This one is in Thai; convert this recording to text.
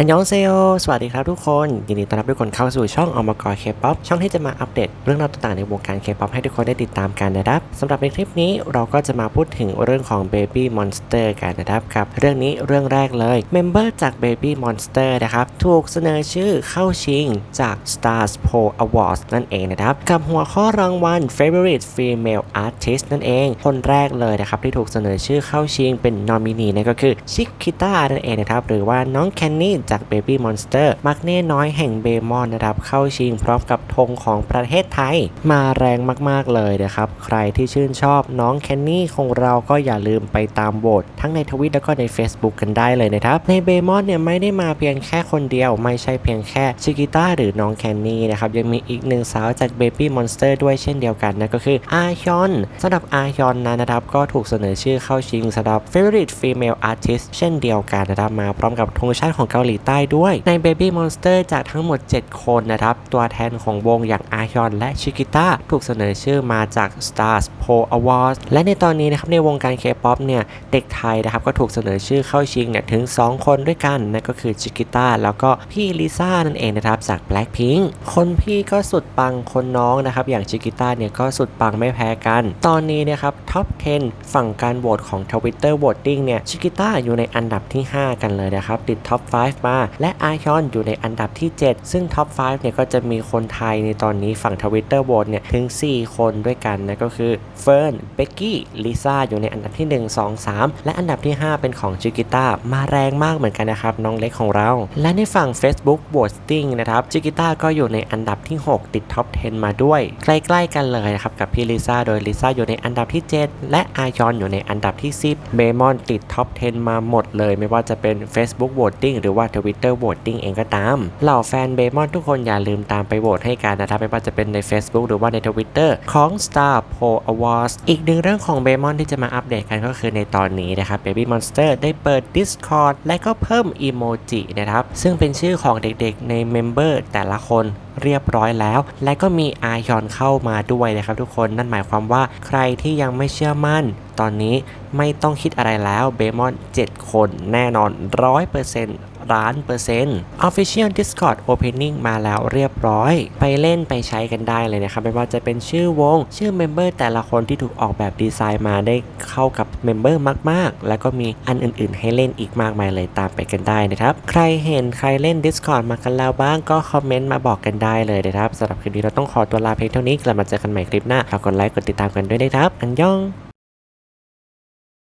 อันยองเซโอสวัสดีครับทุกคน ยินดีต้อนรับทุกคนเข้าสู่ช่องอมกรเคป๊อปช่องที่จะมาอัปเดตเรื่องราวต่างๆในวงการเคป๊อปให้ทุกคนได้ติดตามกันนะครับสำหรับในคลิปนี้เราก็จะมาพูดถึงเรื่องของ Baby Monster กันนะครับครับ เรื่องนี้เรื่องแรกเลยเมมเบอร์จาก Baby Monster นะครับ ถูกเสนอชื่อเข้าชิงจาก Stars Pro Awards นั่นเองนะครับ กับหัวข้อรางวัล Favorite Female Artist นั่นเอง คนแรกเลยนะครับที่ถูกเสนอชื่อเข้าชิงเป็นนอมินีนั่นก็คือชิคิต้านั่นเองนะครับหรือว่าน้องแคนนี่จาก Baby Monster มักเน่น้อยแห่งเบมอนนะครับเข้าชิงพร้อมกับธงของประเทศไทย มาแรงมากๆเลยนะครับ ใครที่ชื่นชอบน้องแคนนี่ของเราก็อย่าลืมไปตามโหวตทั้งในทวิตแล้วก็ใน Facebook กันได้เลยนะครับ ในเบมอนเนี่ยไม่ได้มาเพียงแค่คนเดียว ไม่ใช่เพียงแค่ชิกิต้าหรือน้องแคนนี่นะครับยังมีอีกหนึ่งสาวจาก Baby Monster ด้วยเช่นเดียวกันนั่นก็คืออาฮยอนสำหรับอาฮยอนนั้นนะครับก็ถูกเสนอชื่อเข้าชิงสำหรับ Favorite Female Artist เช่นเดียวกันนะครับมาพร้อมกับธงชาติของเกาหลีใต้ด้วย ใน Baby Monster จากทั้งหมด 7 คนนะครับ ตัวแทนของวงอย่างอาฮยอนและชิกิต้าถูกเสนอชื่อมาจาก Stars Po Awards และในตอนนี้นะครับในวงการ K-POP เนี่ย เด็กไทยนะครับก็ถูกเสนอชื่อเข้าชิงเนี่ยถึง 2 คนด้วยกันนั่นก็คือชิกิต้าแล้วก็พี่ลิซ่านั่นเองนะครับจาก Blackpink คนพี่ก็สุดปังคนน้องนะครับอย่างชิกิต้าเนี่ยก็สุดปังไม่แพ้กัน ตอนนี้นะครับท็อป 10 ฝั่งการโหวตของ Twitter Voting เนี่ยชิกิต้าอยู่ในอันดับที่ 5 กันเลยนะครับติดท็อป 5มา และอาฮยอนอยู่ในอันดับที่ 7 ซึ่งท็อป 5 เนี่ยก็จะมีคนไทยในตอนนี้ฝั่ง Twitter Vote เนี่ยถึง 4 คนด้วยกันนะก็คือเฟิร์นเบกกี้ลิซ่าอยู่ในอันดับที่ 1 2 3 และอันดับที่ 5 เป็นของชิกิต้ามาแรงมากเหมือนกันนะครับ น้องเล็กของเรา และในฝั่ง Facebook Voting นะครับชิกิต้าก็อยู่ในอันดับที่ 6 ติดท็อป 10 มาด้วย ใกล้ๆกันเลยนะครับกับพี่ลิซ่าโดยลิซ่าอยู่ในอันดับที่ 7 และอายอนอยู่ในอันดับที่ 10เบมอนติดท็อป 10 มาหมดเลย ไม่ว่าจะเป็น Facebook Voting หรือว่า Twitter Voting เองก็ตาม เหล่าแฟนเบมอนทุกคนอย่าลืมตามไปโหวตให้กันนะครับไม่ว่าจะเป็นใน Facebook หรือว่าใน Twitter ของ Star p o Awards อีกหนึ่งเรื่องของเบมอนที่จะมาอัปเดตกันก็คือในตอนนี้นะครับ Baby Monster ได้เปิด Discord และก็เพิ่มอีโมจินะครับ ซึ่งเป็นชื่อของเด็กๆในเมมเบอร์แต่ละคนเรียบร้อยแล้ว และก็มีอายอนเข้ามาด้วยนะครับทุกคน นั่นหมายความว่าใครที่ยังไม่เชื่อมั่น ตอนนี้ไม่ต้องคิดอะไรแล้วเบมอน 7 คนแน่นอน 100% ล้านเปอร์เซ็นต์ Official Discord Opening มาแล้วเรียบร้อย ไปเล่นไปใช้กันได้เลยนะครับ ไม่ว่าจะเป็นชื่อวง ชื่อเมมเบอร์แต่ละคนที่ถูกออกแบบดีไซน์มาได้เข้ากับเมมเบอร์มาก ๆ แล้วก็มีอันอื่น ๆ ให้เล่นอีกมากมายเลยตามไปกันได้นะครับ ใครเห็นใครเล่น Discord มากันแล้วบ้างก็คอมเมนต์มาบอกกันได้เลยนะครับสำหรับคลิปนี้เราต้องขอตัวลาเพียงเท่านี้กลับมาเจอกันใหม่คลิปหน้าฝากกดไลค์กดติดตามกันด้วยนะครับอันยอง